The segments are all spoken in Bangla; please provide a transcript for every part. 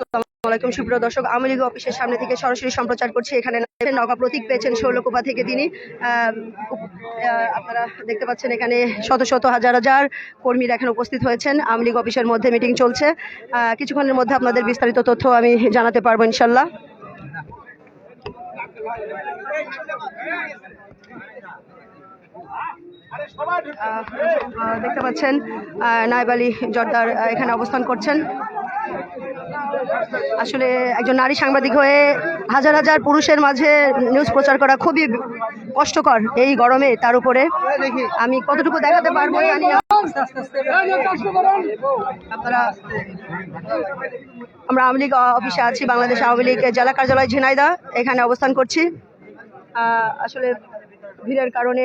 আসসালামু আলাইকুম সুপ্রিয় দর্শক, আওয়ামী লীগ অফিসের সামনে থেকে সরাসরি সম্প্রচার করছি। এখানে নৌকা প্রতীক পেয়েছেন শৈলকুপা থেকে তিনি। আপনারা দেখতে পাচ্ছেন এখানে শত শত হাজার হাজার কর্মীরা এখানে উপস্থিত হয়েছেন। আওয়ামী লীগ অফিসের মধ্যে মিটিং চলছে। কিছুক্ষণের মধ্যে আপনাদের বিস্তারিত তথ্য আমি জানাতে পারব ইনশাল্লাহ। দেখতে পাচ্ছেন নায়েব আলী জর্দার এখানে অবস্থান করছেন। আসলে একজন নারী সাংবাদিক হয়ে হাজার হাজার পুরুষের মাঝে নিউজ প্রচার করা খুবই কষ্টকর এই গরমে তার উপরে। আমি কতটুকু দেখাতে পারব আমরা আওয়ামী লীগ অফিসে আছি, বাংলাদেশ আওয়ামী লীগ জেলা কার্যালয় ঝিনাইদা এখানে অবস্থান করছি। আসলে ভিড়ের কারণে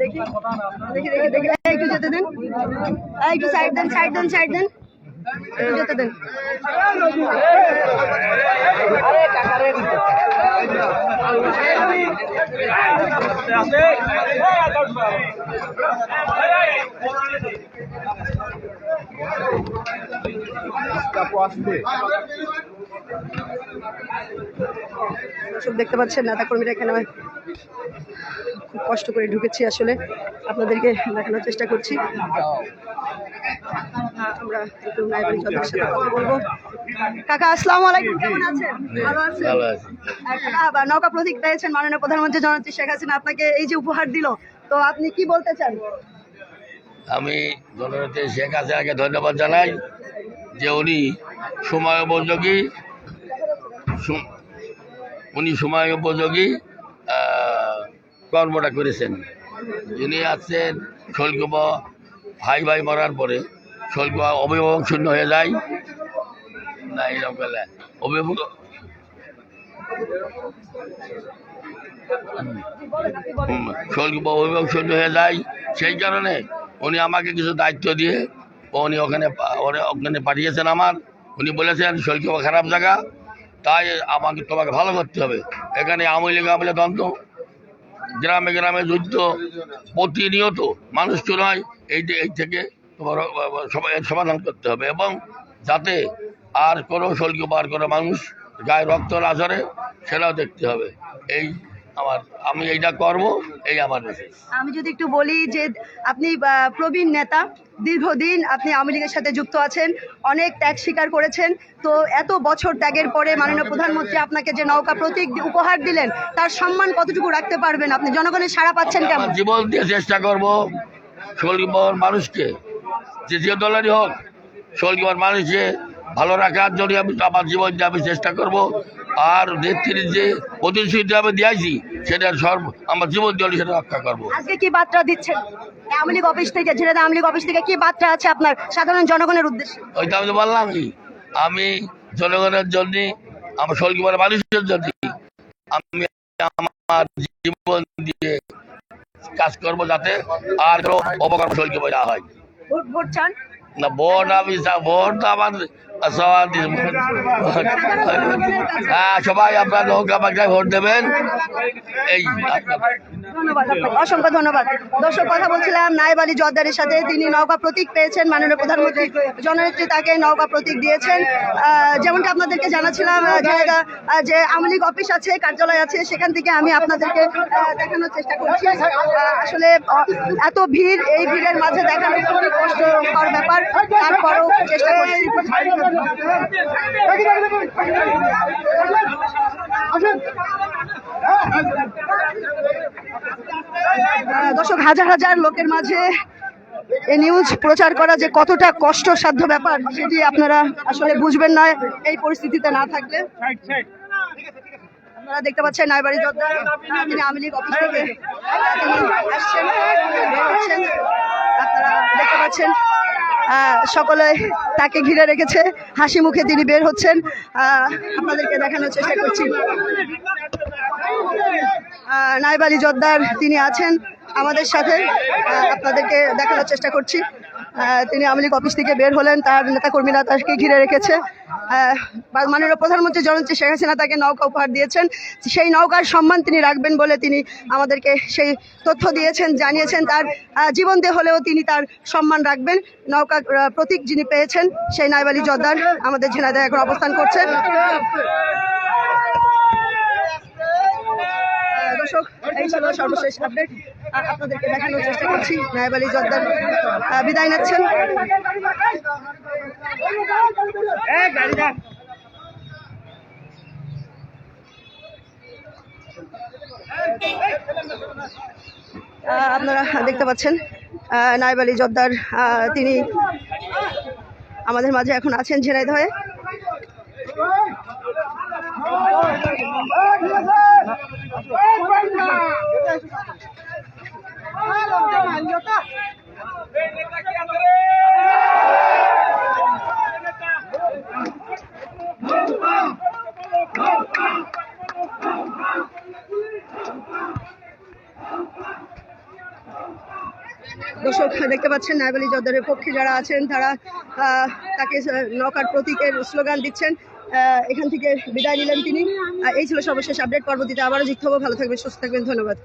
দেখি দেখি দেখি। যেতে দেন। একটু সাইড দেন সাইড দেন সাইড দেন। যেতে দেন। দর্শক দেখতে পাচ্ছেন নেতা কর্মীরা এখানে খুব কষ্ট করে ঢুকেছি আসলে। আপনাদেরকে দেখানোর চেষ্টা করছি। আমরা একটু নাইবারি চন্দ্রের সাথে কথা বলব। কাকা আসসালামু আলাইকুম কেমন আছেন? ভালো আছেন? ভালো আছি। আর কাকা নৌকা প্রতীক পেয়েছেন মাননীয় প্রধানমন্ত্রী জননেত্রী শেখ হাসিনা আপনাকে এই যে উপহার দিল তো আপনি কি বলতে চান? আমি জননেত্রী শেখ হাসিনাকে ধন্যবাদ জানাই যে উনি সময় উপযোগী উনি সময় উপযোগী কর্মটা করেছেন। যিনি আছেন শৈলকুপ ভাই ভাই মরার পরে শৈলকুপ অভিভাবক শূন্য হয়ে যায়। না এরকম অভিভাবক হুম, অভিভাবক শূন্য হয়ে যায়। সেই কারণে উনি আমাকে কিছু দায়িত্ব দিয়ে উনি ওখানে ওখানে পাঠিয়েছেন আমার। উনি বলেছেন শৈলকুপা খারাপ জায়গা তাই আমাকে তোমাকে ভালো করতে হবে। এখানে আমলে গামলে দ্বন্দ্ব, গ্রামে গ্রামে যুদ্ধ প্রতিনিয়ত, মানুষ নয়, এই এই থেকে তোমার সমাধান করতে হবে এবং যাতে আর কোনো শৈলকুপা পার করে মানুষ গায়ে রক্ত না ঝরে, সেটাও দেখতে হবে। এই আমার আমি এইটা করব এই আমার আমি যদি একটু বলি যে আপনি প্রবীণ নেতা দীর্ঘদিন আপনি আওয়ামী লীগের সাথে যুক্ত আছেন অনেক ত্যাগ স্বীকার করেছেন তো এত বছর ত্যাগের পরে মাননীয় প্রধানমন্ত্রী আপনাকে যে নৌকা প্রতীক উপহার দিলেন তার সম্মান কতটুকু রাখতে পারবেন আপনি? জনগণের সাড়া পাচ্ছেন কেমন? জীবন দিয়ে চেষ্টা করব শৈলকুপার মানুষকে যে যে দলেরই হোক শৈলকুপার মানুষকে ভালো রাখার জন্য আমি আমার জীবন দিয়ে আমি চেষ্টা করব। আর নেত্রীর যে প্রতিশ্রুতি আমি দিয়েছি সেটা সর্ব আমার জীবন দিয়ে সেটা রক্ষা করব। আজকে কি বার্তা দিচ্ছেন? আওয়ামী লীগ অফিস থেকে ঝিনাইদহ আওয়ামী লীগ অফিস থেকে কি বার্তা আছে আপনার সাধারণ জনগণের উদ্দেশ্যে? ওই তো আমি তো বললামই আমি জনগণের জন্য আমার শৈলকুপার মানুষের জন্য আমি আমার জীবন দিয়ে কাজ করব যাতে আর কোনো অপকর্ম শৈলকুপায় না হয়। ভোট ভোট চান? না ভোট আমি বোন তো আমার হ্যাঁ সবাই আপনার নৌকা পাখায় ভোট দেবেন। এই অসংখ্য ধন্যবাদ। দর্শক, কথা বলছিলাম, নায়েব আলী জর্দারের সাথে। তিনি নৌকা প্রতীক পেয়েছেন, মাননীয় প্রধানমন্ত্রী জননেত্রী তাকে নৌকা প্রতীক দিয়েছেন। যেমনটা আপনাদেরকে জানাচ্ছিলাম যে আওয়ামী লীগ অফিস আছে, কার্যালয় আছে, সেখান থেকে আমি আপনাদেরকে দেখানোর চেষ্টা করছি। আসলে এত ভিড়, এই ভিড়ের মাঝে দেখানো খুবই কষ্টকর ব্যাপার। তারপরও চেষ্টা করছি আহ, দর্শক হাজার হাজার লোকের মাঝে এই নিউজ প্রচার করা যে কতটা কষ্টসাধ্য ব্যাপার, সেটি আপনারা আসলে বুঝবেন না, এই পরিস্থিতিতে না থাকলে। আপনারা দেখতে পাচ্ছেন নাইবাড়ি যোদ্ধা, তিনি আওয়ামী লীগ অফিস থেকে আসছেন আপনারা দেখতে পাচ্ছেন সকলে তাকে ঘিরে রেখেছে। হাসি মুখে তিনি বের হচ্ছেন। আপনাদেরকে দেখানোর চেষ্টা করছি। আহ, জোদ্দার তিনি আছেন আমাদের সাথে। আপনাদেরকে দেখানোর চেষ্টা করছি। তিনি আওয়ামী লীগ অফিস থেকে বের হলেন। তার নেতা নেতাকর্মীরা তাকে ঘিরে রেখেছে। মাননীয় প্রধানমন্ত্রী জননেত্রী শেখ হাসিনা তাকে নৌকা উপহার দিয়েছেন। সেই নৌকার সম্মান তিনি রাখবেন বলে তিনি আমাদেরকে সেই তথ্য দিয়েছেন, জানিয়েছেন। তার জীবন দিয়ে হলেও তিনি তার সম্মান রাখবেন। নৌকা প্রতীক যিনি পেয়েছেন, সেই নাইবালি জর্দার আমাদের ঝিনাইদহে এখন অবস্থান করছেন দর্শক, এই ছিল সর্বশেষ আপডেট আপনাদেরকে দেখানোর চেষ্টা করছি নায়েব আলী জর্দার বিদায় নিচ্ছেন আপনারা দেখতে পাচ্ছেন নায়েব আলী জর্দার তিনি আমাদের মাঝে এখন আছেন ঝিনাইদহে দর্শক দেখতে পাচ্ছেন নায়েব আলী জর্দারের পক্ষে যারা আছেন, তারা তাকে নকার প্রতীকের স্লোগান দিচ্ছেন। এখান থেকে বিদায় নিলেন তিনি। এই ছিল সর্বশেষ আপডেট পরবর্তীতে আবারও জিততে হবে। ভালো থাকবেন, সুস্থ থাকবেন। ধন্যবাদ।